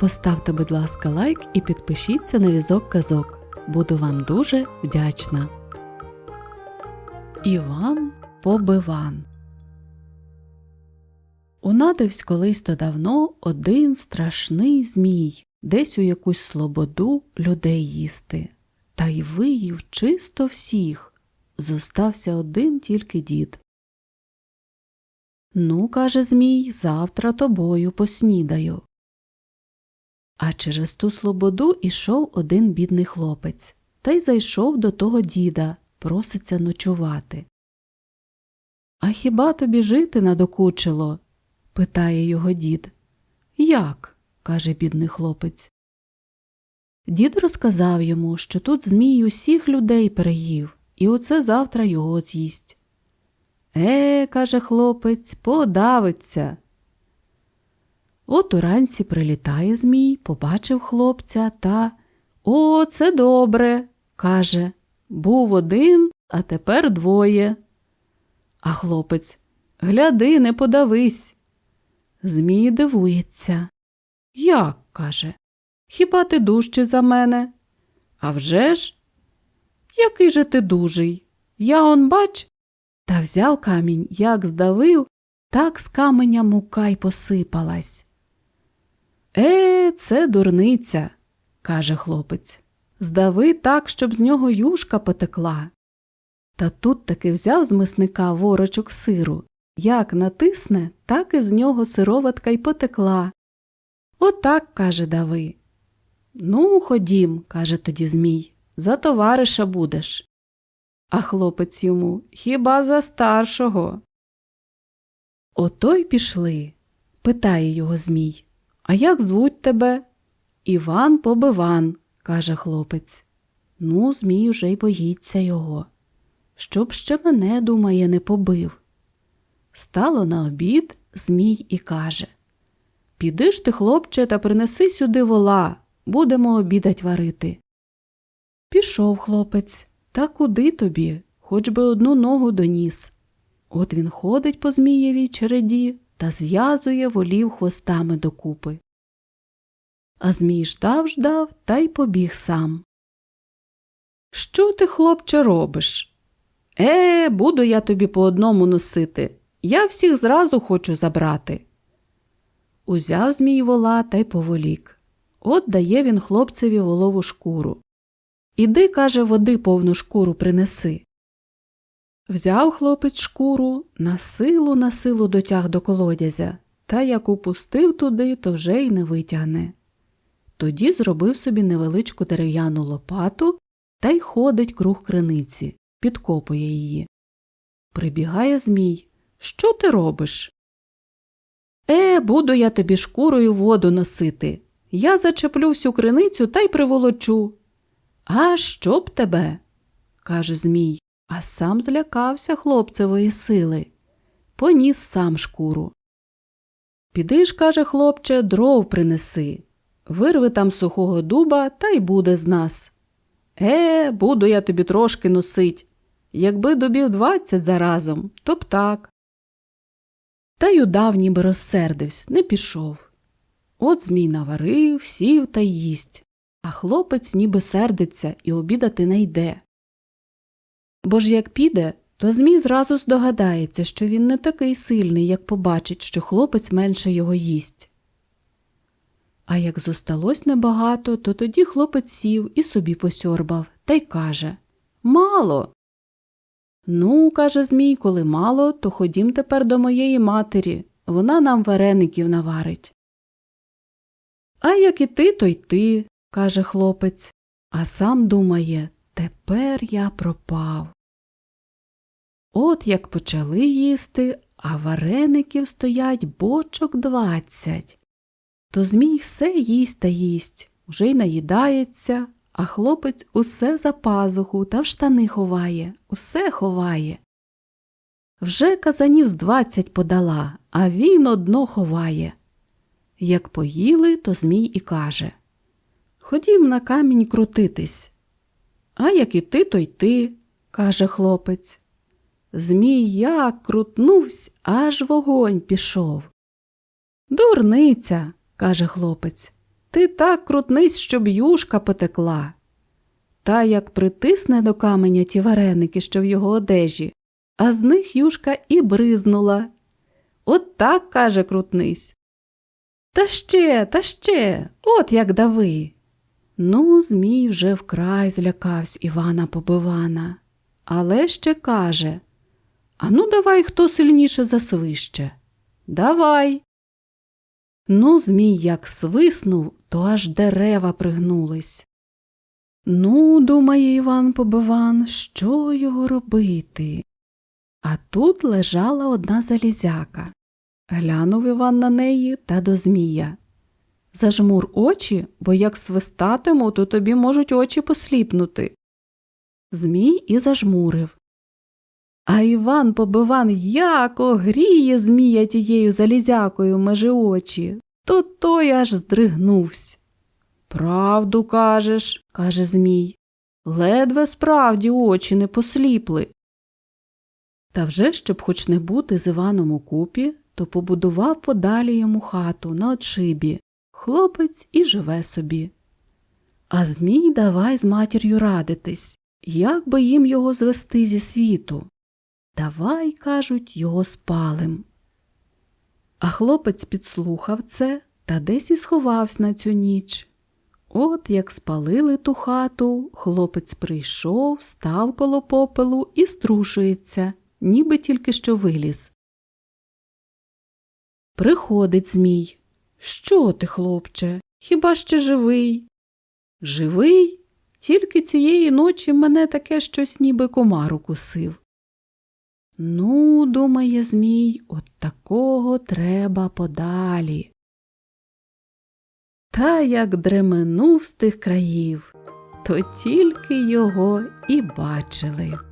Поставте, будь ласка, лайк і підпишіться на візок казок. Буду вам дуже вдячна. Іван Побиван Унадивсь колись то давно один страшний змій, десь у якусь слободу людей їсти, та й виїв чисто всіх. Зостався один тільки дід. Ну, каже Змій, завтра тобою поснідаю. А через ту слободу ішов один бідний хлопець та й зайшов до того діда, проситься ночувати. А хіба тобі жити надокучило? питає його дід. Як? каже бідний хлопець. Дід розказав йому, що тут Змій усіх людей переїв, і оце завтра його з'їсть. Е, каже хлопець, подавиться. От уранці прилітає Змій, побачив хлопця та О, це добре, каже. Був один, а тепер двоє. А хлопець Гляди, не подавись. Змій дивується. Як? каже. Хіба ти дужчий за мене? «А вже ж? Який же ти дужий? Я он бач. Та взяв камінь, як здавив, так з каменя мука й посипалась. Е, це дурниця, каже хлопець. Здави так, щоб з нього юшка потекла. Та тут таки взяв з мисника ворочок сиру. Як натисне, так і з нього сироватка й потекла. Отак, каже Дави. Ну, ходім, каже тоді Змій, за товариша будеш. А хлопець йому хіба за старшого. Ото й пішли. Питає його Змій. А як звуть тебе? Іван Побиван, каже хлопець. Ну, Змій уже й боїться його. Щоб ще мене, думає, не побив. Стало на обід Змій і каже Піди ж ти, хлопче, та принеси сюди вола, будемо обідать варити. Пішов хлопець, та куди тобі, хоч би одну ногу доніс. От він ходить по Змієвій череді та зв'язує волів хвостами докупи. А Змій ждав, ждав та й побіг сам. Що ти, хлопче, робиш? Е, буду я тобі по одному носити. Я всіх зразу хочу забрати. Узяв Змій вола та й поволік. От дає він хлопцеві волову шкуру. Іди, каже, води повну шкуру принеси. Взяв хлопець шкуру, на силу на силу дотяг до колодязя, та як упустив туди, то вже й не витягне. Тоді зробив собі невеличку дерев'яну лопату та й ходить круг криниці, підкопує її. Прибігає Змій. Що ти робиш? Е, буду я тобі шкурою воду носити. Я зачеплю всю криницю та й приволочу. А що б тебе? каже Змій, а сам злякався хлопцевої сили. Поніс сам шкуру. Піди ж, каже хлопче, дров принеси. Вирви там сухого дуба та й буде з нас. Е, буду я тобі трошки носить. Якби дубів двадцять заразом, то б так. Та й удав, ніби розсердився, не пішов. От Змій наварив, сів та їсть, а хлопець ніби сердиться і обідати не йде. Бо ж як піде, то Змій зразу здогадається, що він не такий сильний, як побачить, що хлопець менше його їсть. А як зосталось небагато, то тоді хлопець сів і собі посьорбав та й каже Мало. Ну, каже Змій, коли мало, то ходім тепер до моєї матері. Вона нам вареників наварить. А як і ти, то й ти, каже хлопець, а сам думає тепер я пропав. От як почали їсти, а вареників стоять бочок двадцять. То Змій все їсть та їсть, уже й наїдається, а хлопець усе за пазуху та в штани ховає, усе ховає. Вже казанів з двадцять подала, а він одно ховає. Як поїли, то Змій і каже Ходім на камінь крутитись. А як і ти, то й ти, каже хлопець. Змій як крутнувсь, аж вогонь пішов. Дурниця, каже хлопець. Ти так крутнись, щоб юшка потекла. Та як притисне до каменя ті вареники, що в його одежі, а з них юшка і бризнула. От так, каже, крутнись. Та ще, та ще, от як дави. Ну, Змій вже вкрай злякавсь Івана Побивана, але ще каже Ану, давай хто сильніше засвище. Давай. Ну, Змій як свиснув, то аж дерева пригнулись. Ну, думає Іван Побиван, що його робити? А тут лежала одна залізяка. Глянув Іван на неї та до Змія. Зажмур очі, бо як свистатиму, то тобі можуть очі посліпнути. Змій і зажмурив. А Іван Побиван як огріє Змія тією залізякою межи очі, то той аж здригнувся. Правду кажеш, каже Змій. Ледве справді очі не посліпли. Та вже, щоб хоч не бути з Іваном у купі, то побудував подалі йому хату на отшибі. Хлопець і живе собі. А Змій давай з матір'ю радитись, як би їм його звести зі світу. Давай, кажуть, його спалим. А хлопець підслухав це та десь і сховався на цю ніч. От як спалили ту хату, хлопець прийшов, став коло попелу і струшується, ніби тільки що виліз. Приходить Змій. Що ти, хлопче, хіба ще живий? Живий? Тільки цієї ночі мене таке щось ніби комар укусив. Ну, думає Змій, от такого треба подалі. Та як дременув з тих країв, то тільки його і бачили.